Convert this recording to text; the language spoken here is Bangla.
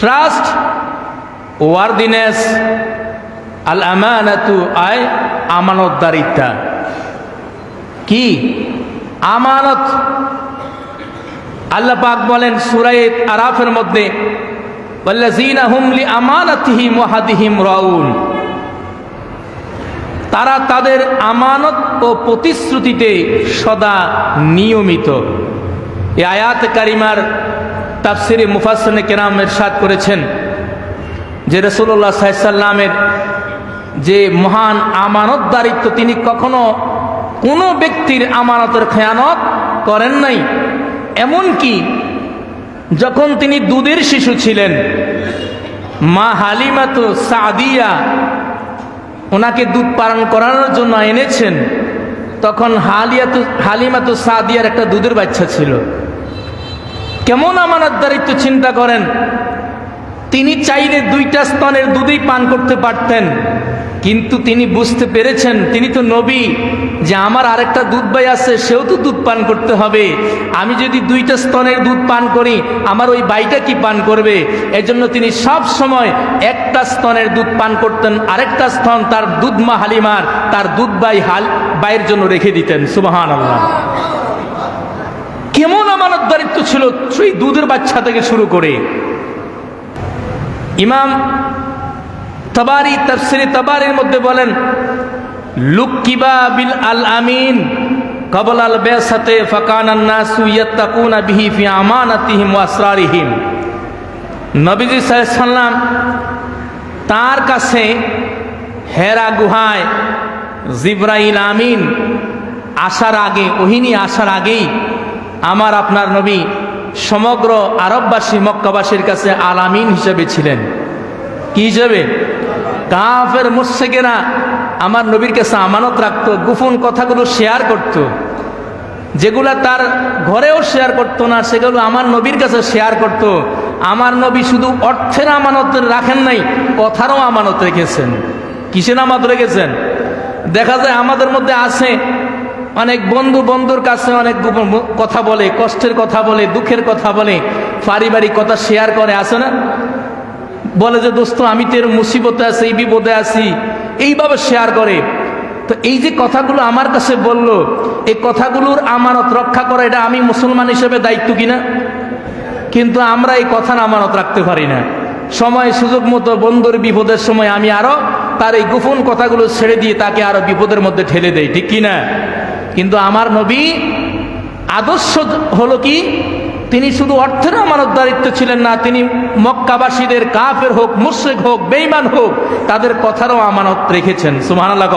ট্রাস্ট ওয়ার্দিনেস আল আমানাতু আয় আমানতদারিতা কি আমানত আল্লাহ পাক বলেন সুরাইত আরাফের মধ্যে তারা তাদের আমানত ও প্রতিশ্রুতিতে সদা নিয়মিত। এই আয়াত কারিমার তাফসিরে মুফাসনে কেরাম এরশাদ করেছেন যে রসুল্লাহ সাল্লামের যে মহান আমানতদারিত্ব তিনি কখনো কোনো ব্যক্তির আমানতের খেয়ানত করেন নাই। এমনকি যখন তিনি দুধের শিশু ছিলেন, মা হালিমাতো সাদিয়া ওনাকে দুধ পালন করানোর জন্য এনেছেন, তখন হালিয়াতু হালিমাতু সাদিয়ার একটা দুধের বাচ্চা ছিল। কেমন আমানত দারিত্ব চিন্তা করেন? তিনি চাইলে দুইটা স্তনের দুধই পান করতে পারতেন। কিন্তু তিনি বুঝতে পেরেছেন, তিনি তো নবী, যে আমার আরেকটা দুধ ভাই আছে, সেও তো দুধ পান করতে হবে। আমি যদি দুইটা স্তনের দুধ পান করি, আমার ওই বাইটা কি পান করবে? এজন্য তিনি সব সময় একটা স্তনের দুধ পান করতেন, আরেকটা স্তন তার দুধ মা হালিমার, তার দুধ বাই হাল বাইয়ের জন্য রেখে দিতেন। সুবাহান আল্লাহ কেমন আমানত দারিত্ব ছিল? সেই দুধের বাচ্চা থেকে শুরু করে। ইমাম তবারি তফসিরি তবারির মধ্যে বলেন, লুকিবা বিল আল আমিন, কবল আল বেসাতে ফকান নাসু ইয়াত্তাকুনা বিহি ফি আমানাতিহিম ওয়া আসরারিহিম। নবীজি সাল্লাম তার কাছে, হেরা গুহায় জিব্রাইল আমিন, আসার আগে, ওহিনী আসার আগেই আমার আপনার নবী সমগ্র আরববাসী মক্কাবাসীর কাছে আলামিন হিসেবে ছিলেন কি হিসেবে কাফের মুর্শেকেরা আমার নবীর কাছে আমানত রাখতো, গোপন কথাগুলো শেয়ার করত। যেগুলা তার ঘরেও শেয়ার করতো না, সেগুলো আমার নবীর কাছে শেয়ার করত। আমার নবী শুধু অর্থের আমানত রাখেন নাই, কথারও আমানত রেখেছেন কিসের আমানত রেখেছেন দেখা যায় আমাদের মধ্যে আছে অনেক বন্ধু বন্ধুর কাছে অনেক কথা বলে, কষ্টের কথা বলে, দুঃখের কথা বলে, পারিবারিক কথা শেয়ার করে আসে না? বলে যে, দোস্ত, আমি তো এর মুসিবতে আছি, এই বিপদে আছি। এইভাবে শেয়ার করে। তো এই যে কথাগুলো আমার কাছে বলল, এই কথাগুলোর আমানত রক্ষা করা, এটা আমি মুসলমান হিসেবে দায়িত্ব কিনা কিন্তু আমরা এই কথার আমানত রাখতে পারি না। সময় সুযোগ মতো বন্ধুর বিপদের সময় আমি আরও তার এই গোপন কথাগুলো ছেড়ে দিয়ে তাকে আরও বিপদের মধ্যে ঠেলে দেই, ঠিক কিনা আমার নবী আদর্শ হলো কি? তিনি শুধু অর্থের আমানত দারিত্ব ছিলেন না, তিনি মক্কাবাসীদের কাফের হোক, মুশ্রেক হোক বেইমান হোক, তাদের কথারও আমানত রেখেছেন। সুমানাল্লাহ